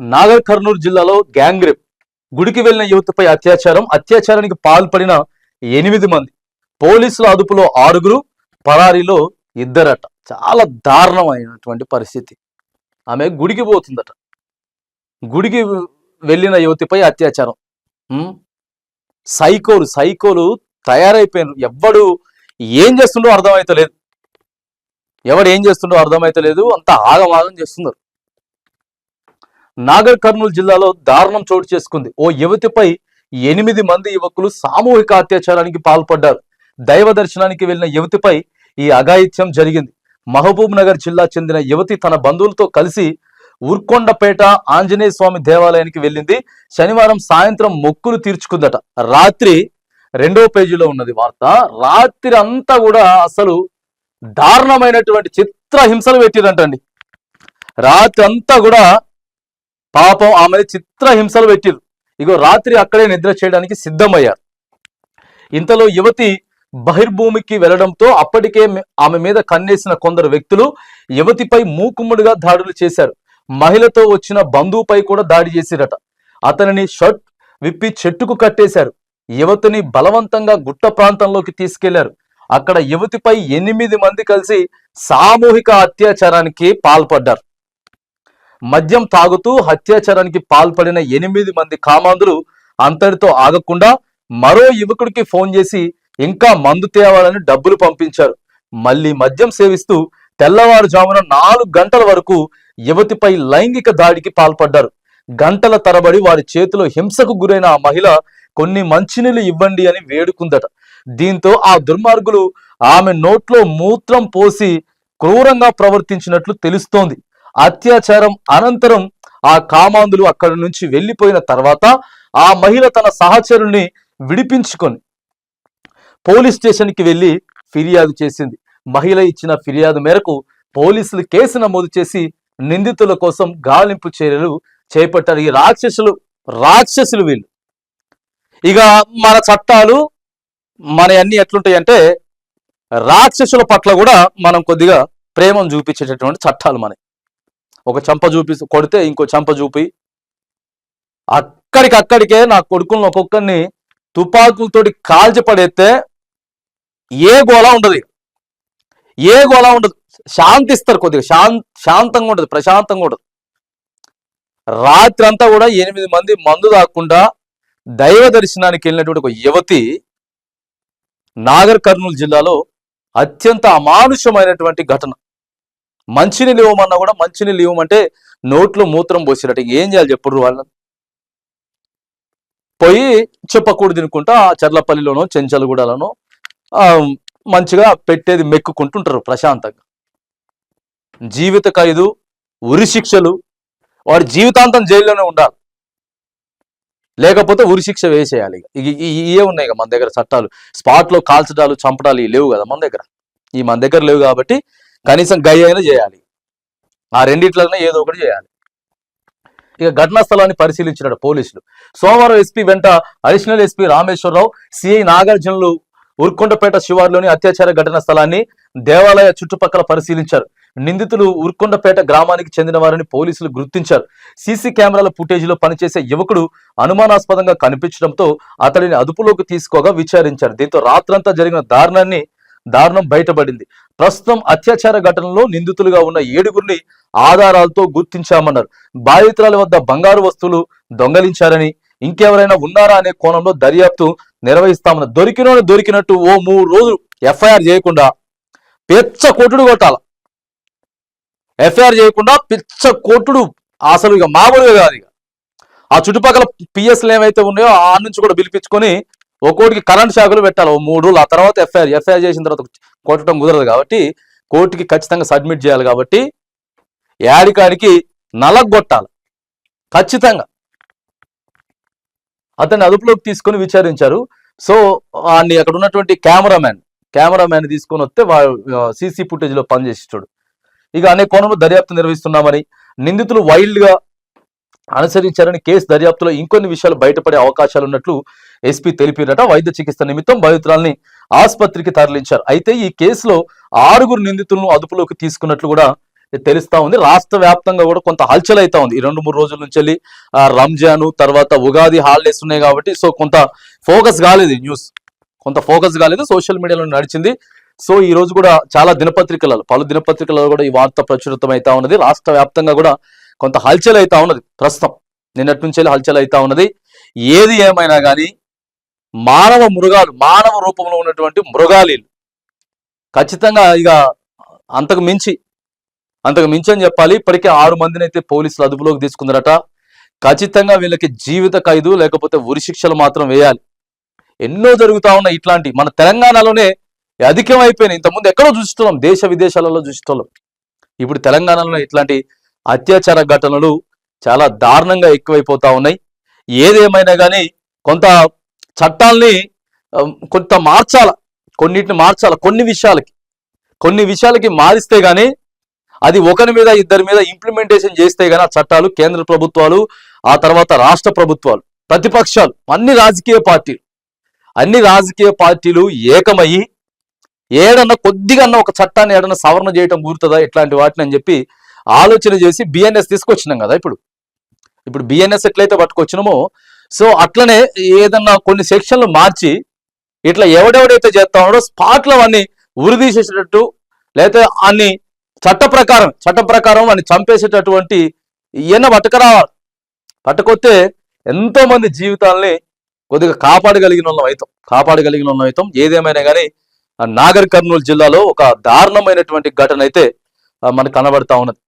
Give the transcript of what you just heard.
నాగర్ కర్నూలు జిల్లాలో gang rape గుడికి వెళ్ళిన యువతపై అత్యాచారం అత్యాచారానికి పాల్పడిన ఎనిమిది మంది. పోలీసుల అదుపులో ఆరుగురు పరారీలో ఇద్దరట. చాలా దారుణమైనటువంటి పరిస్థితి. ఆమె గుడికి పోతుందట. గుడికి వెళ్ళిన యువతిపై అత్యాచారం. సైకోలు సైకోలు తయారైపోయినారు. ఎవ్వడు ఏం చేస్తుండో అర్థమైతలేదు. ఎవడు ఏం చేస్తుండో అర్థమైతలేదు. అంత ఆగమాగం చేస్తున్నారు. నాగర్ కర్నూలు జిల్లాలో దారుణం చోటు చేసుకుంది. ఓ యువతిపై ఎనిమిది మంది యువకులు సామూహిక అత్యాచారానికి పాల్పడ్డారు. దైవ దర్శనానికి వెళ్ళిన యువతిపై ఈ అఘాయిత్యం జరిగింది. మహబూబ్ నగర్ జిల్లా చెందిన యువతి తన బంధువులతో కలిసి ఉర్కొండపేట ఆంజనేయ స్వామి దేవాలయానికి వెళ్ళింది. శనివారం సాయంత్రం మొక్కులు తీర్చుకుందట. రాత్రి రెండో పేజీలో ఉన్నది వార్త. రాత్రి అంతా కూడా అసలు దారుణమైనటువంటి చిత్ర హింసలు పెట్టిరంటండి రాత్రి అంతా కూడా పాపం ఆమె చిత్రహింసలు పెట్టిరు ఇగో రాత్రి అక్కడే నిద్ర చేయడానికి సిద్ధమయ్యారు. ఇంతలో యువతి బహిర్భూమికి వెళ్ళడంతో అప్పటికే ఆమె మీద కన్నేసిన కొందరు వ్యక్తులు యువతిపై మూకుమ్ముడిగా దాడులు చేశారు. మహిళతో వచ్చిన బంధువుపై కూడా దాడి చేసిరట. అతనిని షర్ట్ విప్పి చెట్టుకు కట్టేశారు. యువతిని బలవంతంగా గుట్ట ప్రాంతంలోకి తీసుకెళ్ళారు. అక్కడ యువతిపై ఎనిమిది మంది కలిసి సామూహిక అత్యాచారానికి పాల్పడ్డారు. మద్యం తాగుతూ హత్యాచారానికి పాల్పడిన ఎనిమిది మంది కామాంధులు అంతటితో ఆగకుండా మరో యువకుడికి ఫోన్ చేసి ఇంకా మందు తేవాలని డబ్బులు పంపించారు. మళ్ళీ మద్యం సేవిస్తూ తెల్లవారుజామున నాలుగు గంటల వరకు యువతిపై లైంగిక దాడికి పాల్పడ్డారు. గంటల తరబడి వారి చేతిలో హింసకు గురైన ఆ మహిళ కొన్ని మంచినీళ్ళు ఇవ్వండి అని వేడుకుందట. దీంతో ఆ దుర్మార్గులు ఆమె నోట్లో మూత్రం పోసి క్రూరంగా ప్రవర్తించినట్లు తెలుస్తోంది. అత్యాచారం అనంతరం ఆ కామాంధులు అక్కడి నుంచి వెళ్ళిపోయిన తర్వాత ఆ మహిళ తన సహచరుల్ని విడిపించుకొని పోలీస్ స్టేషన్కి వెళ్ళి ఫిర్యాదు చేసింది. మహిళ ఇచ్చిన ఫిర్యాదు మేరకు పోలీసులు కేసు నమోదు చేసి నిందితుల కోసం గాలింపు చర్యలు చేపట్టారు. ఈ రాక్షసులు రాక్షసులు వీళ్ళు. ఇక మన చట్టాలు మన అన్ని ఎట్లుంటాయి అంటే రాక్షసుల పట్ల కూడా మనం కొద్దిగా ప్రేమను చూపించేటటువంటి చట్టాలు మనకి ఒక చంప చూపి కొడితే ఇంకో చంప చూపి అక్కడికి అక్కడికే నా కొడుకులను ఒక్కొక్కరిని తుపాకులతోటి కాల్చి పడేస్తే ఏ గోళ ఉండదు. ఏ గోళ ఉండదు. శాంతిస్తారు కొద్దిగా. శాంత శాంతంగా ఉండదు ప్రశాంతంగా ఉండదు రాత్రి అంతా కూడా ఎనిమిది మంది మందు దాక్కుండా దైవ దర్శనానికి వెళ్ళినటువంటి ఒక యువతి నాగర్ కర్నూలు జిల్లాలో అత్యంత అమానుషమైనటువంటి ఘటన. మంచినీళ్ళు ఇవ్వమన్నా కూడా మంచినీళ్ళు ఇవ్వమంటే నోట్లో మూత్రం పోసినట్టు ఏం చేయాలి చెప్పుడు వాళ్ళని? పోయి చెప్పకూడదు తినుకుంటా ఆ చర్లపల్లిలోనో చెంచలగూడలోనో మంచిగా పెట్టేది మెక్కుకుంటుంటారు ప్రశాంతంగా. జీవిత ఖైదు ఉరి శిక్షలు. వాడు జీవితాంతం జైల్లోనే ఉండాలి. లేకపోతే ఉరి శిక్ష వేసేయాలి. ఇక ఇవే ఉన్నాయి మన దగ్గర చట్టాలు. స్పాట్లో కాల్చడాలు చంపడాలు ఇవి లేవు కదా మన దగ్గర. ఈ మన దగ్గర లేవు కాబట్టి కనీసం గై అయినా చేయాలి. ఆ రెండిట్లనే ఏదో ఒకటి చేయాలి. ఇక ఘటనా స్థలాన్ని పరిశీలించినాడు పోలీసులు. సోమవారం ఎస్పీ వెంట అడిషనల్ ఎస్పీ రామేశ్వరరావు సిఐ నాగార్జునులు ఉర్కొండపేట శివారులోని అత్యాచార ఘటనా స్థలాన్ని దేవాలయ చుట్టుపక్కల పరిశీలించారు. నిందితులు ఉర్కొండపేట గ్రామానికి చెందిన వారిని పోలీసులు గుర్తించారు. సీసీ కెమెరాల ఫుటేజీలో పనిచేసే యువకుడు అనుమానాస్పదంగా కనిపించడంతో అతడిని అదుపులోకి తీసుకోగా విచారించారు. దీంతో రాత్రంతా జరిగిన దారుణాన్ని దారుణం బయటపడింది. ప్రస్తుతం అత్యాచార ఘటనలో నిందితులుగా ఉన్న ఏడుగురిని ఆధారాలతో గుర్తించామన్నారు. బాధితురాల వద్ద బంగారు వస్తువులు దొంగలించారని ఇంకెవరైనా ఉన్నారా అనే కోణంలో దర్యాప్తు నిర్వహిస్తామని దొరికిన దొరికినట్టు ఓ మూడు రోజులు ఎఫ్ఐఆర్ చేయకుండా పెచ్చ కొట్టుడు కొట్టాల? ఎఫ్ఐఆర్ చేయకుండా పిచ్చ కొట్టుడు అసలు ఇక మామూలుగా కాదు ఇక. ఆ చుట్టుపక్కల పిఎస్లు ఏమైతే ఉన్నాయో ఆ నుంచి కూడా పిలిపించుకొని ఒక్కోటికి కరెంట్ షాకులు పెట్టాలి. ఓ మూడు ఆ తర్వాత ఎఫ్ఐఆర్ ఎఫ్ఐఆర్ చేసిన తర్వాత కొట్టడం కుదరదు కాబట్టి కోర్టుకి ఖచ్చితంగా సబ్మిట్ చేయాలి కాబట్టి యాడికాడికి నలగొట్టాలి. ఖచ్చితంగా. అతన్ని అదుపులోకి తీసుకొని విచారించారు. సో వాడిని అక్కడ ఉన్నటువంటి కెమెరామ్యాన్ కెమెరామ్యాన్ తీసుకొని వస్తే సీసీ ఫుటేజ్లో పనిచేసేటోడు. ఇక అనే కోణంలో దర్యాప్తు నిర్వహిస్తున్నామని నిందితులు వైల్డ్గా అనుసరించారని కేసు దర్యాప్తులో ఇంకొన్ని విషయాలు బయటపడే అవకాశాలు ఉన్నట్లు ఎస్పీ తెలిపిరట. వైద్య చికిత్స నిమిత్తం బాధితురాల్ని ఆసుపత్రికి తరలించారు. అయితే ఈ కేసులో ఆరుగురు నిందితులను అదుపులోకి తీసుకున్నట్లు కూడా తెలుస్తా ఉంది. రాష్ట్ర వ్యాప్తంగా కూడా కొంత హల్చల్ అవుతా ఉంది. ఈ రెండు మూడు రోజుల నుంచి వెళ్ళి రంజాన్ తర్వాత ఉగాది హాలిడేస్ ఉన్నాయి కాబట్టి సో కొంత ఫోకస్ కాలేదు న్యూస్. కొంత ఫోకస్ కాలేదు. సోషల్ మీడియాలో నడిచింది. సో ఈ రోజు కూడా చాలా దినపత్రికలలో పలు దినపత్రికలలో కూడా ఈ వార్త ప్రచురితం అవుతా ఉన్నది. రాష్ట్ర వ్యాప్తంగా కూడా కొంత హల్చల్ అవుతా ఉన్నది. ప్రస్తుతం నిన్నటి నుంచి వెళ్ళి హల్చల్ అవుతా ఉన్నది. ఏది ఏమైనా కానీ మానవ మృగాలు మానవ రూపంలో ఉన్నటువంటి మృగాలు ఖచ్చితంగా ఇక అంతకు మించి అంతకు మించి అని చెప్పాలి. ఇప్పటికే ఆరు మందిని అయితే పోలీసులు అదుపులోకి తీసుకున్నారట. ఖచ్చితంగా వీళ్ళకి జీవిత ఖైదు లేకపోతే ఉరి శిక్షలు మాత్రం వేయాలి. ఎన్నో జరుగుతా ఉన్నాయి ఇట్లాంటి. మన తెలంగాణలోనే అధికం అయిపోయినాయి ఇంతకుముందు ఎక్కడో చూస్తున్నాం దేశ విదేశాలలో చూస్తున్నాం ఇప్పుడు తెలంగాణలో ఇట్లాంటి అత్యాచార ఘటనలు చాలా దారుణంగా ఎక్కువైపోతా ఉన్నాయి. ఏదేమైనా కానీ కొంత చట్టాల్ని కొంత మార్చాల కొన్నిటిని మార్చాల కొన్ని విషయాలకి. కొన్ని విషయాలకి మారిస్తే కానీ అది ఒకరి మీద ఇద్దరి మీద ఇంప్లిమెంటేషన్ చేస్తే కానీ ఆ చట్టాలు కేంద్ర ప్రభుత్వాలు ఆ తర్వాత రాష్ట్ర ప్రభుత్వాలు ప్రతిపక్షాలు అన్ని రాజకీయ పార్టీలు అన్ని రాజకీయ పార్టీలు ఏకమయ్యి ఏడన్నా కొద్దిగా ఒక చట్టాన్ని ఏడన్నా సవరణ చేయటం కూరుతుందా ఇట్లాంటి వాటిని అని చెప్పి ఆలోచన చేసి బిఎన్ఎస్ తీసుకొచ్చినాం కదా ఇప్పుడు. ఇప్పుడు బిఎన్ఎస్ ఎట్లయితే పట్టుకొచ్చినామో సో అట్లనే ఏదన్నా కొన్ని సెక్షన్లు మార్చి ఇట్లా ఎవడెవడైతే చేస్తా ఉన్నాడో స్పాట్లో అన్ని ఉరిదీసేసేటట్టు లేకపోతే అన్ని చట్ట ప్రకారం చట్ట ప్రకారం వాడిని చంపేసేటటువంటి ఈయన పట్టుకురావాలి పట్టుకొస్తే ఎంతో మంది జీవితాల్ని కొద్దిగా కాపాడగలిగిన వాళ్ళం అవుతాం కాపాడగలిగిన వాళ్ళం అవుతాం ఏదేమైనా కానీ నాగర్ కర్నూలు జిల్లాలో ఒక దారుణమైనటువంటి ఘటన అయితే మనకు కనబడతా ఉన్నది.